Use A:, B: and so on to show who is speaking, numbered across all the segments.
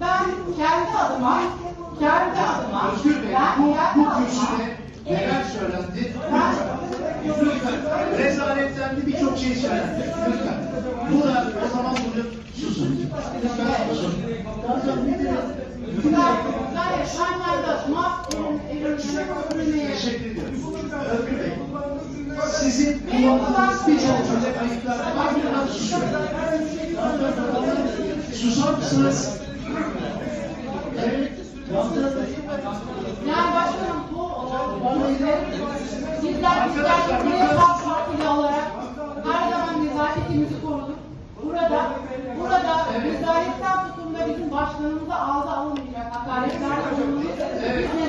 A: Ben kendi adıma, kendi adıma,
B: Özgür Bey,
A: ben
B: bu,
A: kendi
B: bu
A: adıma,
B: köşede neler söylendi? Lütfen. Lütfen. Birçok şey söylendi. Lütfen. Buna o zaman bunu susun. Lütfen susun.
A: Güzel yaşamlarda mahvolun, erişim, ürünmeye.
B: Teşekkür ediyorum. Özgür Bey sizin kullandığınız birçok cümle kayıtlar var. Biraz susun. Susar mısınız? Evet.
A: Yani başkanım bu olayı bizler bizler Cumhuriyet Halk Partili olarak her zaman nezaketimizi koruduk. Burada, burada nezaletten tutun da bizim başkanımıza ağza alınmayacak hakaretler. Biz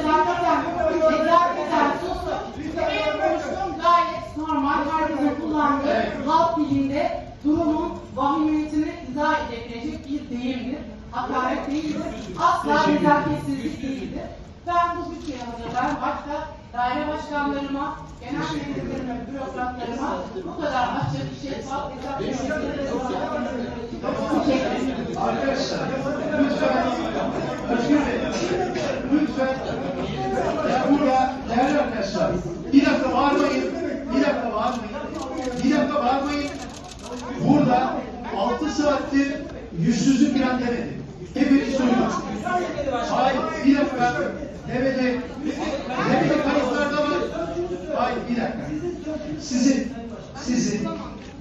A: dilinde durumun vahimiyetini izah edebilecek bir deyimdir. Hakaret değildir. Asla nezaketsizlik değildir. Ben bu bütçeyi hazırlayan başta daire başkanlarıma, genel müdürlerime, bürokratlarıma bu kadar açık, şeffaf, hesap yönetimi
B: Arkadaşlar lütfen Bey lütfen. Ya burada değerli arkadaşlar bir dakika bağırmayın dakika bağırmayın. Bir dakika bağırmayın. Burada 6 saattir yüzsüzlük falan demedi hepiniz duydunuz hayır bir dakika. Demedi demedi kayıtlarda var. Hayır bir dakika. Sizin sizin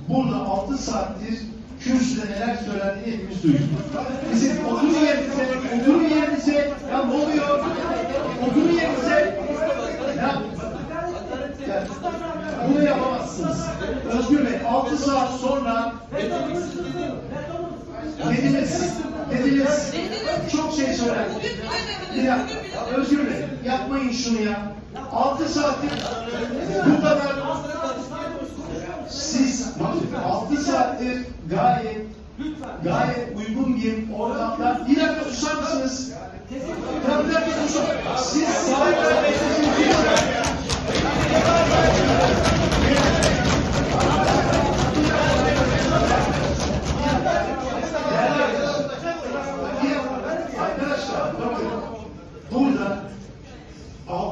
B: burada 6 saattir kürsüde neler söylendiğini hepimiz duyduk. Bizim oturun yerinize, oturun yerinize, ya ne oluyor? Oturun yerinize, ya, ya bunu yapamazsınız. Özgür Bey, 6 saat sonra dediniz, dediniz, çok şey söylendi. Bir dakika, Özgür Bey, yapmayın şunu ya. 6 saattir bu kadar siz 6 saattir gayet gayet uygun bir ortamda bir dakika susar mısınız? Ya bir dakika susun. Siz sahip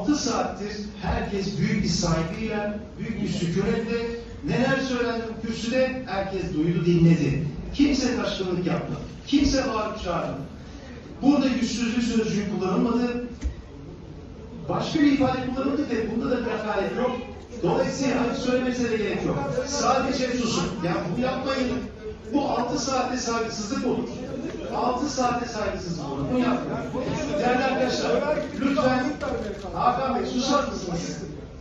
B: 6 saattir herkes büyük bir saygıyla, büyük bir sükunetle neler söylendi kürsüde herkes duydu, dinledi. Kimse taşkınlık yapmadı. Kimse bağırıp çağırmadı. Burada güçsüzlük sözcüğü kullanılmadı. Başka bir ifade kullanıldı ve bunda da bir yok. Dolayısıyla hani söylemesine de gerek yok. Sadece susun. Ya bu yapmayın. Bu 6 saatte saygısızlık olur. 6 saatte saygısızlık olur. Bunu yapmayın. Değerli arkadaşlar, lütfen Hakan Bey susar mısınız?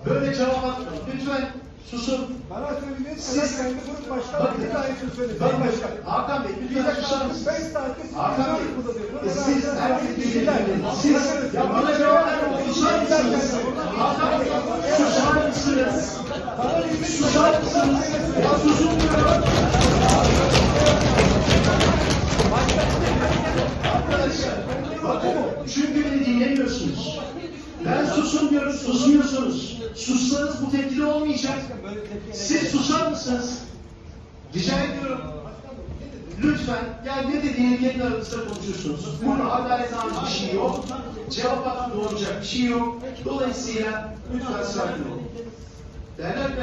B: Böyle cevap atmayın. Lütfen susun.
C: Bana söylediğiniz
B: Siz-
C: kendi grup başkanı bir daha için söyledi.
B: bakın,
C: Sayın Başkan.
B: Hakan Bey lütfen susar mısınız?
C: Beş saattir siz
B: Hakan Bey, siz herkes dinleyin. Siz, Ben susun diyorum, susmuyorsunuz. Sussanız bu tepkili olmayacak. Siz susar mısınız? Rica ediyorum. Lütfen, ya ne dediğini kendi aranızda konuşursunuz. Burada adalet amacı bir şey yok. Cevap hakkı doğuracak bir şey yok. Dolayısıyla lütfen sakin olun. Değerli